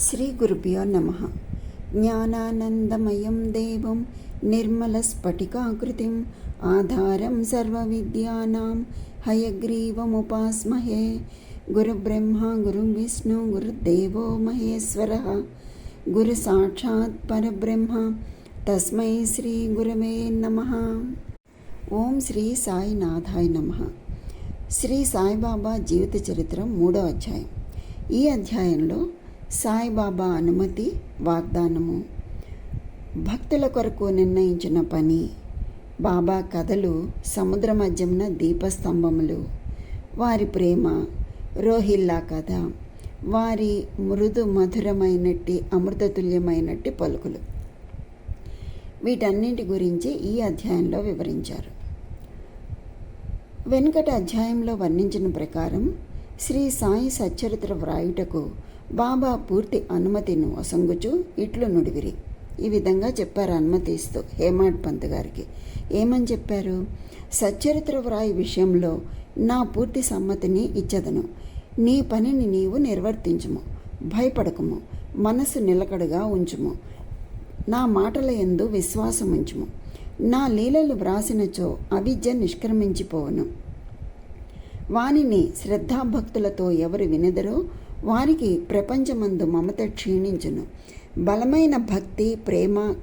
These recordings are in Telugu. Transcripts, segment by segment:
శ్రీ గురుభ్యో నమ. జ్ఞానానందమయం దేవం నిర్మలస్ఫటికాకృతిం ఆధారం సర్వవిద్యానాం హయగ్రీవముపాస్మహే. గురుబ్రహ్మ గురుం విష్ణు గురుదేవో మహేశ్వర. గురు సాక్షాత్ పరబ్రహ్మ. తస్మై శ్రీ గురవే నమ. ఓం శ్రీ సాయినాథాయ నమ. శ్రీ సాయిబాబా జీవిత చరిత్ర మూడో అధ్యాయం. ఈ అధ్యాయంలో సాయిబాబా అనుమతి వాగ్దానము. భక్తుల కొరకు నిర్ణయించిన పని. బాబా కథలు సముద్ర మధ్యమున దీపస్తంభములు. వారి ప్రేమ రోహిల్లా కథ. వారి మృదు మధురమైనట్టి అమృతతుల్యమైనట్టి పలుకులు. వీటన్నింటి గురించి ఈ అధ్యాయంలో వివరించారు. వెనుకటి అధ్యాయంలో వర్ణించిన ప్రకారం శ్రీ సాయి సచ్చరిత్ర వ్రాయుటకు బాబా పూర్తి అనుమతిని వసంగుచు ఇట్లు నుడివిరి. ఈ విధంగా చెప్పారు అనుమతి ఇస్తూ హేమాడ్ పంత్ గారికి. ఏమని చెప్పారు? సచ్చరిత్ర వ్రాయి విషయంలో నా పూర్తి సమ్మతిని ఇచ్చదను. నీ పనిని నీవు నిర్వర్తించుము భయపడకము మనసు నిలకడగా ఉంచుము నా మాటల ఎందు విశ్వాసం ఉంచుము నా లీలలు వ్రాసినచో అవిద్య నిష్క్రమించిపోవును. వానిని శ్రద్ధాభక్తులతో ఎవరు వినెదరో వారికి ప్రపంచమందు మమత క్షీణించును. బలమైన భక్తి ప్రేమ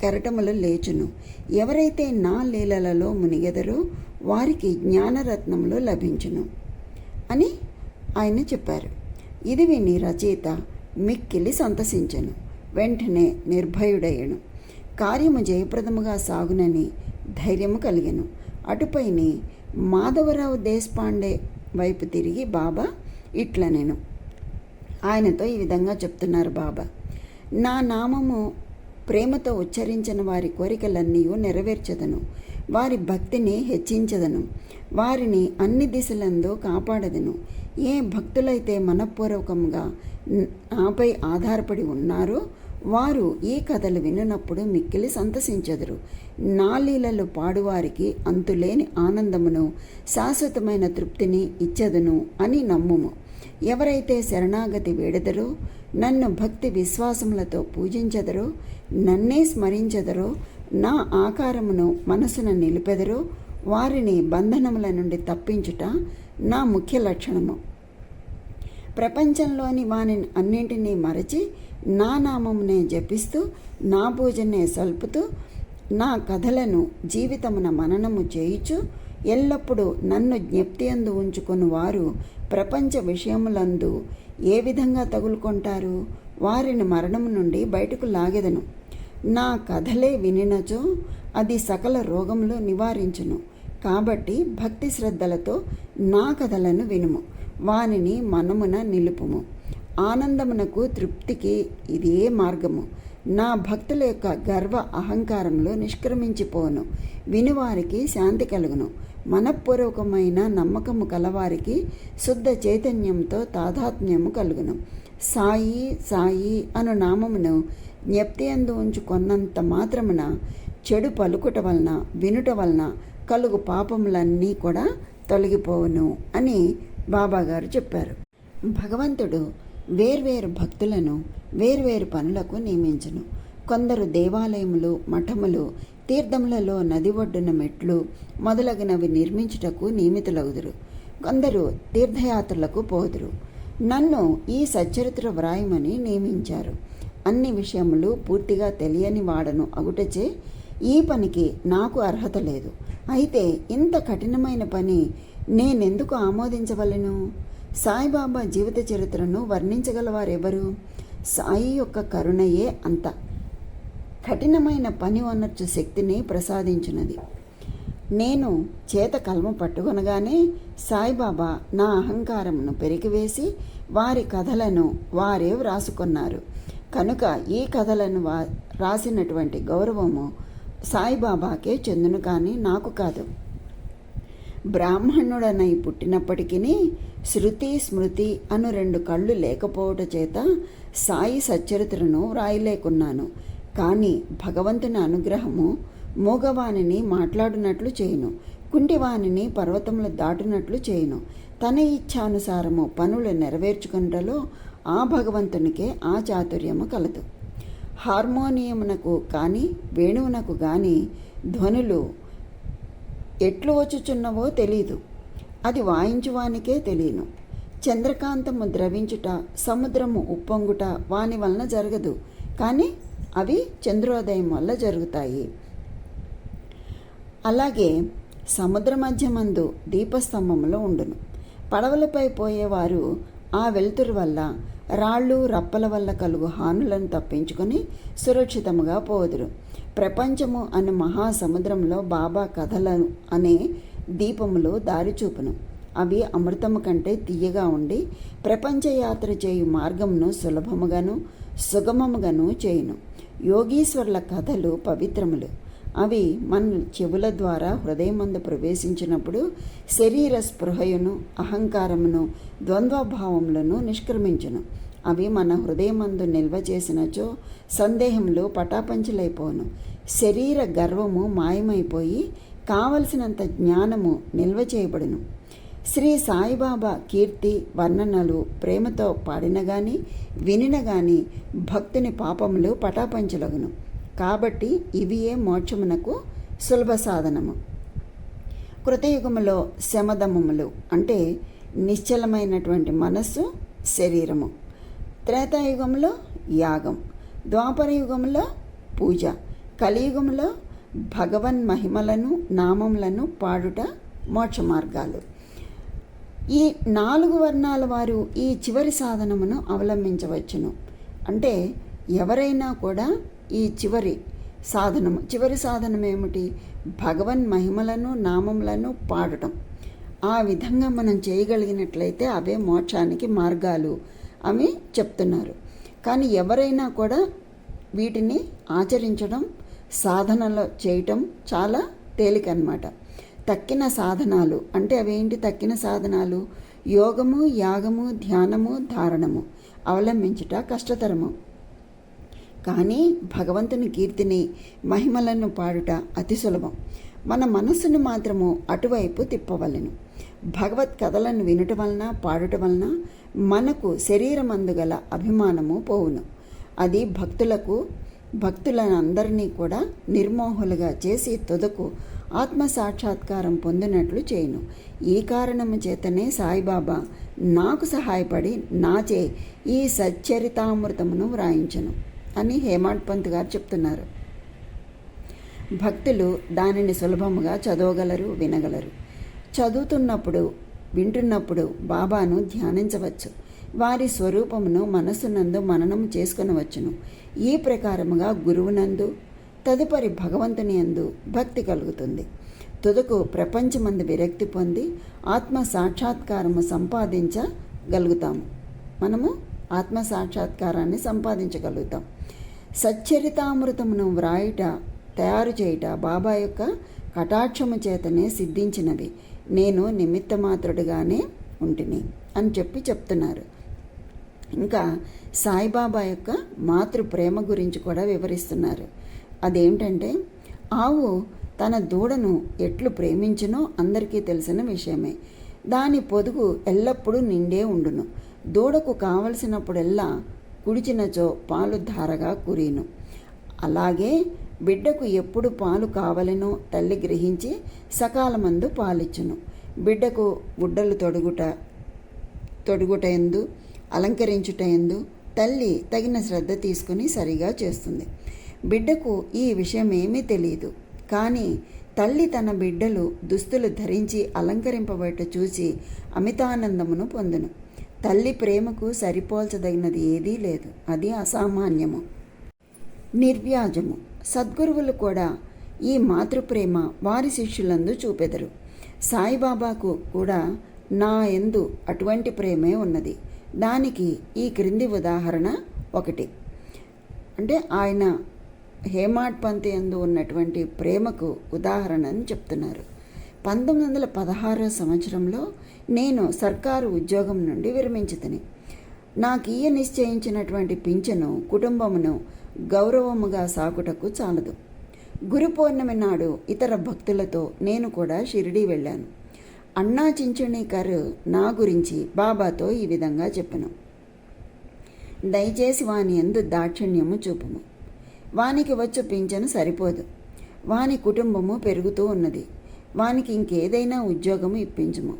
కెరటములు లేచును. ఎవరైతే నా లీలలలో మునిగెదరో వారికి జ్ఞానరత్నములు లభించును అని ఆయన చెప్పారు. ఇది విని రచయిత మిక్కిలి సంతసించను. వెంటనే నిర్భయుడయ్యను. కార్యము జయప్రదముగా సాగునని ధైర్యము కలిగెను. అటుపైని మాధవరావు దేశపాండే వైపు తిరిగి బాబా ఇట్ల నేను ఆయనతో ఈ విధంగా చెప్తున్నారు బాబా. నా నామము ప్రేమతో ఉచ్చరించిన వారి కోరికలన్నీ నెరవేర్చదను. వారి భక్తిని హెచ్చించదను. వారిని అన్ని దిశలందు కాపాడదను. ఏ భక్తులైతే మనపూర్వకంగా నాపై ఆధారపడి ఉన్నారో వారు ఈ కథలు వినప్పుడు మిక్కిలి సంతసించెదరు. నా లీలలు పాడువారికి అంతులేని ఆనందమును శాశ్వతమైన తృప్తిని ఇచ్చదును అని నమ్ముము. ఎవరైతే శరణాగతి వేడదరో నన్ను భక్తి విశ్వాసములతో పూజించదరో నన్నే స్మరించదరో నా ఆకారమును మనసున నిలిపెదరో వారిని బంధనముల నుండి తప్పించుట నా ముఖ్య లక్షణము. ప్రపంచంలోని వాని అన్నింటినీ మరచి నా నామమునే జపిస్తూ నా పూజనే సల్పుతూ నా కథలను జీవితమున మననము చేయుచు ఎల్లప్పుడూ నన్ను జ్ఞప్తి అందు ఉంచుకుని వారు ప్రపంచ విషయములందు ఏ విధంగా తగులుకుంటారు? వారిని మరణం నుండి బయటకు లాగెదను. నా కథలే వినినచో అది సకల రోగములు నివారించును. కాబట్టి భక్తి శ్రద్ధలతో నా కథలను వినుము. వానిని మనమున నిలుపుము. ఆనందమునకు తృప్తికి ఇదే మార్గము. నా భక్తుల యొక్క గర్వ అహంకారంలో నిష్క్రమించిపోను. వినువారికి శాంతి కలుగును. మనపూర్వకమైన నమ్మకము కలవారికి శుద్ధ చైతన్యంతో తాదాత్మ్యము కలుగును. సాయి సాయి అను నామమును జ్ఞప్తి అందు ఉంచుకున్నంత మాత్రమున చెడు పలుకుట వలన వినుట వలన కలుగు పాపములన్నీ కూడా తొలగిపోవును అని బాబాగారు చెప్పారు. భగవంతుడు వేర్వేరు భక్తులను వేర్వేరు పనులకు నియమించను. కొందరు దేవాలయములు మఠములు తీర్థములలో నది ఒడ్డున మెట్లు మొదలగినవి నిర్మించుటకు నియమితులగుదురు. కొందరు తీర్థయాత్రలకు పోదురు. నన్ను ఈ సచ్చరిత్ర వ్రాయమని నియమించారు. అన్ని విషయములు పూర్తిగా తెలియని వాడను అగుటచే ఈ పనికి నాకు అర్హత లేదు. అయితే ఇంత కఠినమైన పని నేనెందుకు ఆమోదించవలను? సాయిబాబా జీవిత చరిత్రను వర్ణించగలవారెవరు? సాయి యొక్క కరుణయే అంత. కఠినమైన పని అనర్చు శక్తిని ప్రసాదించినది. నేను చేత కల్మ పట్టుకొనగానే సాయిబాబా నా అహంకారమును పెరిగివేసి వారి కథలను వారే వ్రాసుకున్నారు. కనుక ఈ కథలను వా రాసినటువంటి గౌరవము సాయిబాబాకే చెందును కానీ నాకు కాదు. బ్రాహ్మణుడనై పుట్టినప్పటికీ శృతి స్మృతి అను రెండు కళ్ళు లేకపోవట చేత సాయి సచ్చరిత్రను వ్రాయలేకున్నాను. కానీ భగవంతుని అనుగ్రహము మూగవాణిని మాట్లాడినట్లు చేయును. కుంటివాణిని పర్వతములు దాటినట్లు చేయును. తన ఇచ్ఛానుసారము పనులు నెరవేర్చుకున్నలో ఆ భగవంతునికే ఆ చాతుర్యము కలదు. హార్మోనియమునకు కానీ వేణువునకు కానీ ధ్వనులు ఎట్లు వచ్చుచున్నవో తెలియదు అది వాయించువానికే తెలియను. చంద్రకాంతము ద్రవించుట సముద్రము ఉప్పొంగుట వాని వలన జరగదు. కానీ అవి చంద్రోదయం వల్ల జరుగుతాయి. అలాగే సముద్ర మధ్యమందు దీపస్తంభంలో ఉండును. పడవలపై పోయేవారు ఆ వెలుతురు వల్ల రాళ్ళు రప్పల వల్ల కలుగు హానులను తప్పించుకొని సురక్షితముగా పోదురు. ప్రపంచము అనే మహాసముద్రంలో బాబా కథలను అనే దీపములు దారి చూపును అవి అమృతము కంటే తీయగా ఉండి ప్రపంచ యాత్ర చేయు మార్గమును సులభముగాను సుగమముగాను చేయును. యోగీశ్వరుల కథలు పవిత్రములు. అవి మన చెవుల ద్వారా హృదయమందు ప్రవేశించినప్పుడు శరీర స్పృహయును అహంకారమును ద్వంద్వభావములను నిష్క్రమించును. అవి మన హృదయమందు నిల్వ చేసినచో సందేహంలో పటాపంచలైపోను. శరీర గర్వము మాయమైపోయి కావలసినంత జ్ఞానము నిల్వ చేయబడును. శ్రీ సాయిబాబా కీర్తి వర్ణనలు ప్రేమతో పాడిన గాని వినిన గాని భక్తుని పాపములు పటాపంచలగును. కాబట్టి ఇవియే మోక్షమునకు సులభ సాధనము. కృతయుగములో శమదమములు అంటే నిశ్చలమైనటువంటి మనస్సు శరీరము. త్రేతాయుగంలో యాగం. ద్వాపర యుగంలో పూజ. కలియుగంలో భగవన్ మహిమలను నామములను పాడుట మోక్ష మార్గాలు. ఈ నాలుగు వర్ణాల వారు ఈ చివరి సాధనమును అవలంబించవచ్చును. అంటే ఎవరైనా కూడా ఈ చివరి సాధనము చివరి సాధనం ఏమిటి? భగవన్ మహిమలను నామములను పాడటం. ఆ విధంగా మనం చేయగలిగినట్లయితే అవే మోక్షానికి మార్గాలు అని చెప్తున్నారు. కానీ ఎవరైనా కూడా వీటిని ఆచరించడం సాధనలో చేయటం చాలా తేలికన్నమాట. తక్కిన సాధనాలు. అంటే అవేంటి తక్కిన సాధనాలు? యోగము యాగము ధ్యానము ధారణము. అవలంబించుట కష్టతరము. కానీ భగవంతుని కీర్తిని మహిమలను పాడుట అతి సులభం. మన మనస్సును మాత్రము అటువైపు తిప్పవలను. భగవత్ కథలను వినుట వలన పాడుట వలన మనకు శరీరమందుగల అభిమానము పోవును. అది భక్తులకు భక్తులందరినీ కూడా నిర్మోహులుగా చేసి తుదకు ఆత్మ సాక్షాత్కారం పొందినట్లు చేయను. ఈ కారణము చేతనే సాయిబాబా నాకు సహాయపడి నాచే ఈ సచ్చరితామృతమును వ్రాయించను అని హేమాడ్ పంత్ గారు చెప్తున్నారు. భక్తులు దానిని సులభముగా చదవగలరు వినగలరు. చదువుతున్నప్పుడు వింటున్నప్పుడు బాబాను ధ్యానించవచ్చు. వారి స్వరూపమును మనస్సునందు మననం చేసుకునవచ్చును. ఈ ప్రకారముగా గురువునందు తదుపరి భగవంతుని యందు భక్తి కలుగుతుంది. తుదకు ప్రపంచమందు విరక్తి పొంది ఆత్మ సాక్షాత్కారము సంపాదించగలుగుతాము. మనము ఆత్మ సాక్షాత్కారాన్ని సంపాదించగలుగుతాం. సచ్చరితామృతమును వ్రాయుట తయారు చేయుట బాబా యొక్క కటాక్షము చేతనే సిద్ధించినవి. నేను నిమిత్తమాత్రుడుగానే ఉంటిని అని చెప్పి చెప్తున్నారు. ఇంకా సాయిబాబా యొక్క మాతృ ప్రేమ గురించి కూడా వివరిస్తున్నారు. అదేంటంటే ఆవు తన దూడను ఎట్లు ప్రేమించునో అందరికీ తెలిసిన విషయమే. దాని పొదుగు ఎల్లప్పుడూ నిండే ఉండును. దూడకు కావలసినప్పుడెల్లా కుడిచినచో పాలు ధారగా కురీను. అలాగే బిడ్డకు ఎప్పుడు పాలు కావలనో తల్లి గ్రహించి సకాలమందు పాలిచ్చును. బిడ్డకు గుడ్డలు తొడుగుట తొడుగుట ఎందు అలంకరించుట ఎందు తల్లి తగిన శ్రద్ధ తీసుకుని సరిగా చేస్తుంది. బిడ్డకు ఈ విషయం ఏమీ తెలియదు కానీ తల్లి తన బిడ్డలు దుస్తులు ధరించి అలంకరింపబడట చూసి అమితానందమును పొందును. తల్లి ప్రేమకు సరిపోల్చదగినది ఏదీ లేదు. అది అసామాన్యము. నిర్వ్యాజము. సద్గురువులు కూడా ఈ మాతృప్రేమ వారి శిష్యులందు చూపెదరు. సాయిబాబాకు కూడా నా ఎందు అటువంటి ప్రేమే ఉన్నది. దానికి ఈ క్రింది ఉదాహరణ ఒకటి. అంటే ఆయన హేమాడ్ పంత్ ఎందు ఉన్నటువంటి ప్రేమకు ఉదాహరణ అని చెప్తున్నారు. పంతొమ్మిది వందల పదహారో సంవత్సరంలో నేను సర్కారు ఉద్యోగం నుండి విరమించుతని. నాకు ఈయ నిశ్చయించినటువంటి పింఛను కుటుంబమును గౌరవముగా సాకుటకు చాలదు. గురు పౌర్ణమి నాడు ఇతర భక్తులతో నేను కూడా షిరిడీ వెళ్ళాను. అన్నా చించుణీకర్ నా గురించి బాబాతో ఈ విధంగా చెప్పను. దయచేసి వాని ఎందు దాక్షిణ్యము చూపుము. వానికి వచ్చు పింఛను సరిపోదు. వాని కుటుంబము పెరుగుతూ ఉన్నది. వానికి ఇంకేదైనా ఉద్యోగము ఇప్పించుము.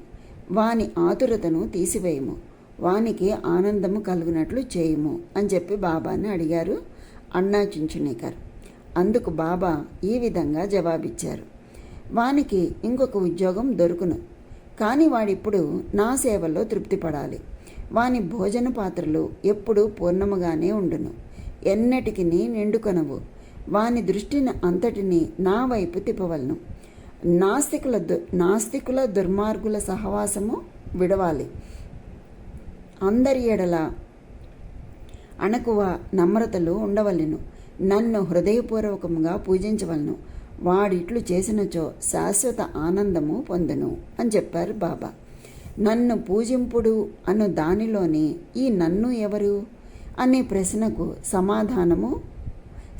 వాని ఆతురతను తీసివేయము. వానికి ఆనందము కలుగునట్లు చేయుము అని చెప్పి బాబాని అడిగారు అన్నా చించునేకర్ అందుకు బాబా ఈ విధంగా జవాబిచ్చారు. వానికి ఇంకొక ఉద్యోగం దొరుకును. కానీ వాడిప్పుడు నా సేవలో తృప్తి పడాలి వాని భోజన పాత్రలు ఎప్పుడూ పూర్ణముగానే ఉండును. ఎన్నటికి నిండుకొనవు వాని దృష్టిని అంతటిని నా వైపు తిప్పవలను. నాస్తికుల దు నాస్తికుల దుర్మార్గుల సహవాసము విడవాలి. అందరి ఎడల అణకువ నమ్రతలు ఉండవలెను. నన్ను హృదయపూర్వకముగా పూజించవలను. వాడిట్లు చేసినచో శాశ్వత ఆనందము పొందును అని చెప్పారు బాబా. నన్ను పూజింపుడు అను దానిలోని ఈ నన్ను ఎవరు? అనే ప్రశ్నకు సమాధానము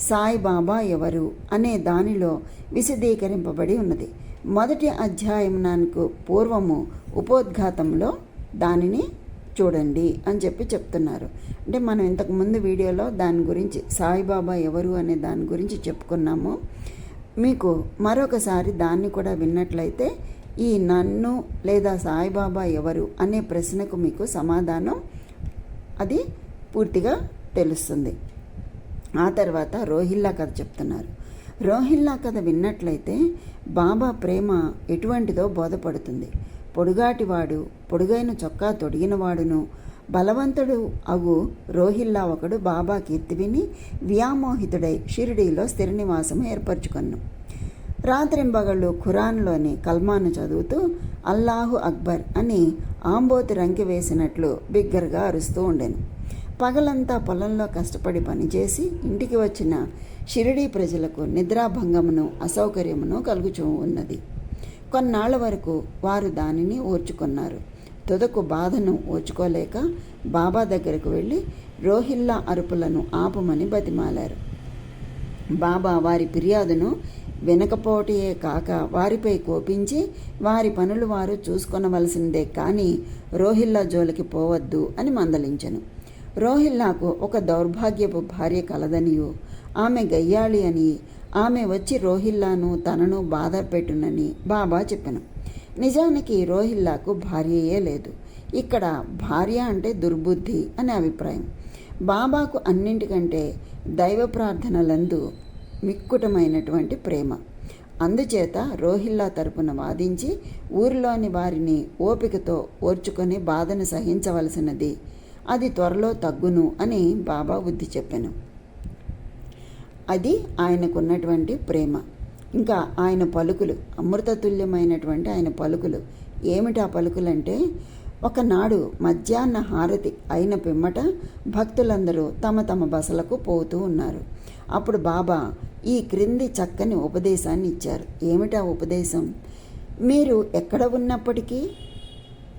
సాయిబాబా ఎవరు? అనే దానిలో విశదీకరింపబడి ఉన్నది. మొదటి అధ్యాయమునకు పూర్వము ఉపోద్ఘాతంలో దానిని చూడండి అని చెప్పి చెప్తున్నారు. అంటే మనం ఇంతకు ముందు వీడియోలో దాని గురించి సాయిబాబా ఎవరు అనే దాని గురించి చెప్పుకున్నాము. మీకు మరొకసారి దాన్ని కూడా విన్నట్లయితే ఈ నన్ను లేదా సాయిబాబా ఎవరు అనే ప్రశ్నకు మీకు సమాధానం అది పూర్తిగా తెలుస్తుంది. ఆ తర్వాత రోహిల్లా కథ చెప్తున్నారు. రోహిల్లా కథ విన్నట్లయితే బాబా ప్రేమ ఎటువంటిదో బోధపడుతుంది. పొడుగాటివాడు పొడుగైన చొక్కా తొడిగినవాడును బలవంతుడు అగు రోహిల్లా ఒకడు బాబా కీర్తి విని వ్యామోహితుడై షిరిడీలో స్థిర నివాసం ఏర్పరచుకొను. రాత్రింబగళ్ళు ఖురాన్లోని కల్మాను చదువుతూ అల్లాహు అక్బర్ అని ఆంబోతి రంకి వేసినట్లు బిగ్గరగా అరుస్తూ ఉండెను. పగలంతా పొలంలో కష్టపడి పనిచేసి ఇంటికి వచ్చిన షిరిడీ ప్రజలకు నిద్రాభంగమును అసౌకర్యమును కలుగుచూ ఉన్నది. కొన్నాళ్ళ వరకు వారు దానిని ఓర్చుకున్నారు. తుదకు బాధను ఓచుకోలేక బాబా దగ్గరకు వెళ్ళి రోహిల్లా అరుపులను ఆపమని బతిమాలారు. బాబా వారి ఫిర్యాదును వినకపోవటయే కాక వారిపై కోపించి వారి పనులు వారు చూసుకొనవలసిందే కానీ రోహిల్లా జోలికి పోవద్దు అని మందలించను. రోహిల్లాకు ఒక దౌర్భాగ్యపు భార్య కలదనియు. ఆమె గయ్యాళి అని ఆమె వచ్చి రోహిల్లాను తనను బాధ పెట్టునని బాబా చెప్పను. నిజానికి రోహిల్లాకు భార్యయే లేదు. ఇక్కడ భార్య అంటే దుర్బుద్ధి అనే అభిప్రాయం. బాబాకు అన్నింటికంటే దైవ ప్రార్థనలందు మిక్కుటమైనటువంటి ప్రేమ. అందుచేత రోహిల్లా తరపున వాదించి ఊరిలోని వారిని ఓపికతో ఓర్చుకొని బాధను సహించవలసినది అది త్వరలో తగ్గును అని బాబా బుద్ధి చెప్పాను. అది ఆయనకున్నటువంటి ప్రేమ. ఇంకా ఆయన పలుకులు అమృతతుల్యమైనటువంటి ఆయన పలుకులు. ఏమిటి ఆ పలుకులంటే ఒకనాడు మధ్యాహ్న హారతి అయిన పిమ్మట భక్తులందరూ తమ తమ బసలకు పోతూ ఉన్నారు. అప్పుడు బాబా ఈ క్రింది చక్కని ఉపదేశాన్ని ఇచ్చారు. ఏమిటా ఉపదేశం? మీరు ఎక్కడ ఉన్నప్పటికీ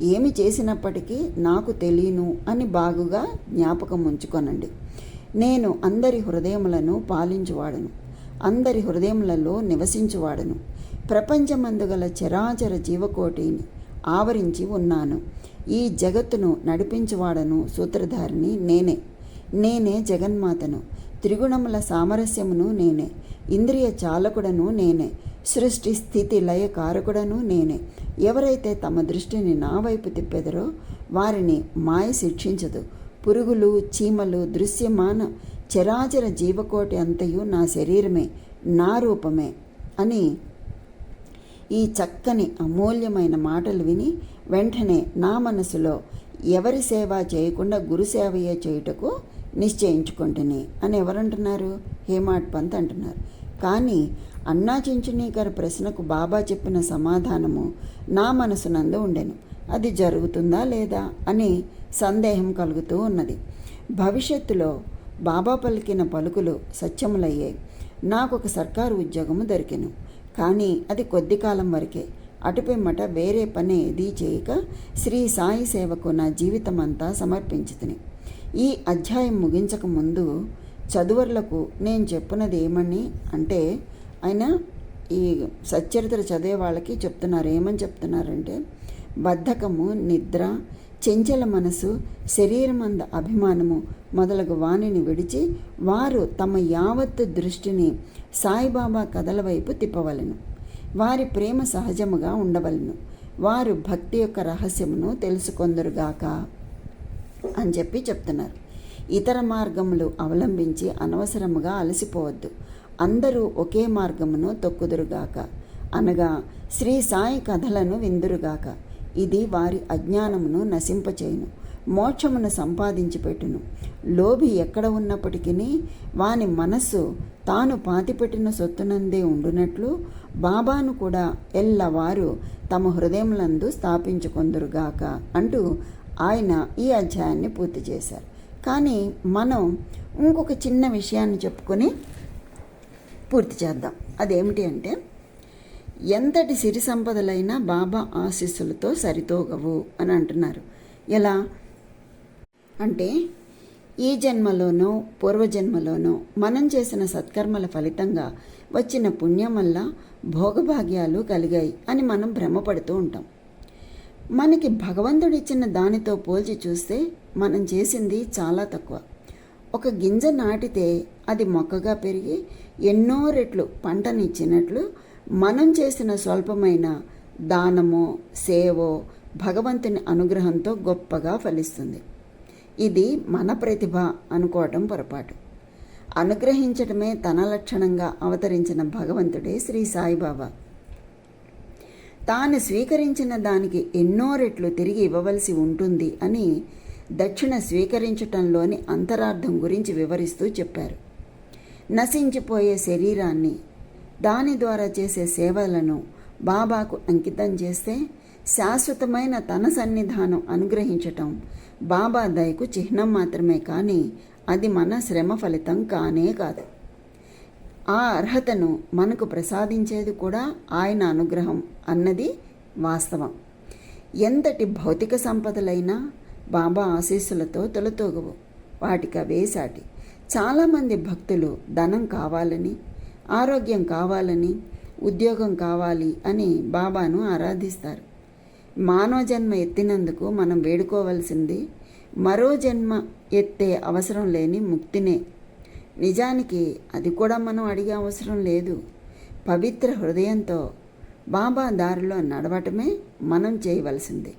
ఏమి చేసినప్పటికీ నాకు తెలియను అని బాగుగా జ్ఞాపకం ఉంచుకొనండి. నేను అందరి హృదయములను పాలించువాడను. అందరి హృదయములలో నివసించువాడను. ప్రపంచమందుగల చరాచర జీవకోటిని ఆవరించి ఉన్నాను. ఈ జగత్తును నడిపించువాడను సూత్రధారిని నేనే. నేనే జగన్మాతను. త్రిగుణముల సామరస్యమును నేనే. ఇంద్రియ చాలకుడను నేనే. సృష్టి స్థితి లయ కారకుడను నేనే. ఎవరైతే తమ దృష్టిని నా వైపు తిప్పెదరో వారిని మాయ శిక్షించదు. పురుగులు చీమలు దృశ్యమాన చరాచర జీవకోటి అంతయు నా శరీరమే నా రూపమే అని ఈ చక్కని అమూల్యమైన మాటలు విని వెంటనే నా మనసులో ఎవరి సేవ చేయకుండా గురు సేవయే చేయుటకు నిశ్చయించుకుంటుని అని ఎవరంటున్నారు? హేమాడ్ పంత్ అంటున్నారు. కానీ అన్నా చించునీకర్ ప్రశ్నకు బాబా చెప్పిన సమాధానము నా మనసునందు ఉండెను. అది జరుగుతుందా లేదా అని సందేహం కలుగుతూ ఉన్నది. భవిష్యత్తులో బాబా పలికిన పలుకులు సత్యములయ్యాయి. నాకు ఒక సర్కారు ఉద్యోగము దొరికెను. కానీ అది కొద్ది కాలం వరకే. అటుపిమ్మట వేరే పని ఏదీ చేయక శ్రీ సాయి సేవకు నా జీవితం అంతా సమర్పించుతుని. ఈ అధ్యాయం ముగించక ముందు చదువర్లకు నేను చెప్పున్నది ఏమని అంటే ఆయన ఈ సచ్చరిత్ర చదివే వాళ్ళకి చెప్తున్నారు. ఏమని చెప్తున్నారంటే బద్ధకము నిద్ర చెంచల మనసు శరీరమంద అభిమానము మొదలగు వాణిని విడిచి వారు తమ యావత్తు దృష్టిని సాయిబాబా కథల వైపు తిప్పవలను. వారి ప్రేమ సహజముగా ఉండవలను. వారు భక్తి యొక్క రహస్యమును తెలుసుకొందరుగాక అని చెప్పి చెప్తున్నారు. ఇతర మార్గములు అవలంబించి అనవసరముగా అలసిపోవద్దు. అందరూ ఒకే మార్గమును తొక్కుదురుగాక అనగా శ్రీ సాయి కథలను విందురుగాక ఇది వారి అజ్ఞానమును నశింపచేయును మోక్షమును సంపాదించి పెట్టును లోభి ఎక్కడ ఉన్నప్పటికీ వాని మనస్సు తాను పాతిపెట్టిన సొత్తునందే ఉండునట్లు బాబాను కూడా ఎల్లవారు తమ హృదయములందు స్థాపించుకొందురుగాక అంటూ ఆయన ఈ అధ్యాయాన్ని పూర్తి చేశారు. కానీ మనం ఇంకొక చిన్న విషయాన్ని చెప్పుకొని పూర్తి చేద్దాం. అదేమిటి అంటే ఎంతటి సిరి సంపదలైనా బాబా ఆశీస్సులతో సరితోగవు అని అంటున్నారు. ఎలా? అంటే ఈ జన్మలోనో పూర్వజన్మలోనో మనం చేసిన సత్కర్మల ఫలితంగా వచ్చిన పుణ్యం వల్ల భోగభాగ్యాలు కలిగాయి అని మనం భ్రమపడుతూ ఉంటాం. మనకి భగవంతుడిచ్చిన దానితో పోల్చి చూస్తే మనం చేసింది చాలా తక్కువ. ఒక గింజ నాటితే అది మొక్కగా పెరిగి ఎన్నో రెట్లు పంటనిచ్చినట్లు మనం చేసిన స్వల్పమైన దానమో సేవో భగవంతుని అనుగ్రహంతో గొప్పగా ఫలిస్తుంది. ఇది మన ప్రతిభ అనుకోవటం పొరపాటు. అనుగ్రహించటమే తన లక్షణంగా అవతరించిన భగవంతుడే శ్రీ సాయిబాబా. తాను స్వీకరించిన దానికి ఎన్నో రెట్లు తిరిగి ఇవ్వవలసి ఉంటుంది అని దక్షిణ స్వీకరించటంలోని అంతరార్థం గురించి వివరిస్తూ చెప్పారు. నశించిపోయే శరీరాన్ని దాని ద్వారా చేసే సేవలను బాబాకు అంకితం చేస్తే శాశ్వతమైన తన సన్నిధానం అనుగ్రహించటం బాబా దయకు చిహ్నం మాత్రమే కానీ అది మన శ్రమ ఫలితం కానే కాదు. ఆ అర్హతను మనకు ప్రసాదించేది కూడా ఆయన అనుగ్రహం అన్నది వాస్తవం. ఎంతటి భౌతిక సంపదలైనా బాబా ఆశీస్సులతో తొలతోగవు. వాటికి అవే సాటి. చాలామంది భక్తులు ధనం కావాలని ఆరోగ్యం కావాలని ఉద్యోగం కావాలి అని బాబాను ఆరాధిస్తారు. మానవ జన్మ ఎత్తినందుకు మనం వేడుకోవలసింది మరో జన్మ ఎత్తే అవసరం లేని ముక్తినే. నిజానికి అది కూడా మనం అడిగే అవసరం లేదు. పవిత్ర హృదయంతో బాబా దారిలో నడవటమే మనం చేయవలసింది.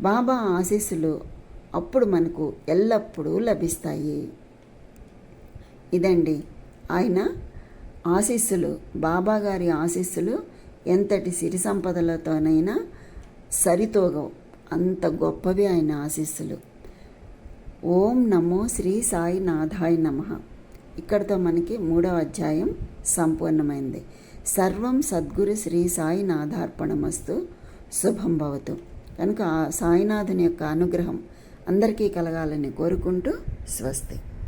బాబా ఆశీస్సులు అప్పుడు మనకు ఎల్లప్పుడూ లభిస్తాయి. ఇదండి ఆయన ఆశీస్సులు బాబాగారి ఆశీస్సులు ఎంతటి సిరి సంపదలతోనైనా సరితోగవు. అంత గొప్పవి ఆయన ఆశీస్సులు. ఓం నమో శ్రీ సాయి నాథాయ నమ. ఇక్కడితో మనకి మూడవ అధ్యాయం సంపూర్ణమైంది. సర్వం సద్గురు శ్రీ సాయి నాథార్పణమస్తు శుభం భవతు. కనుక సాయినాథుని యొక్క అనుగ్రహం అందరికీ కలగాలని కోరుకుంటూ స్వస్తి.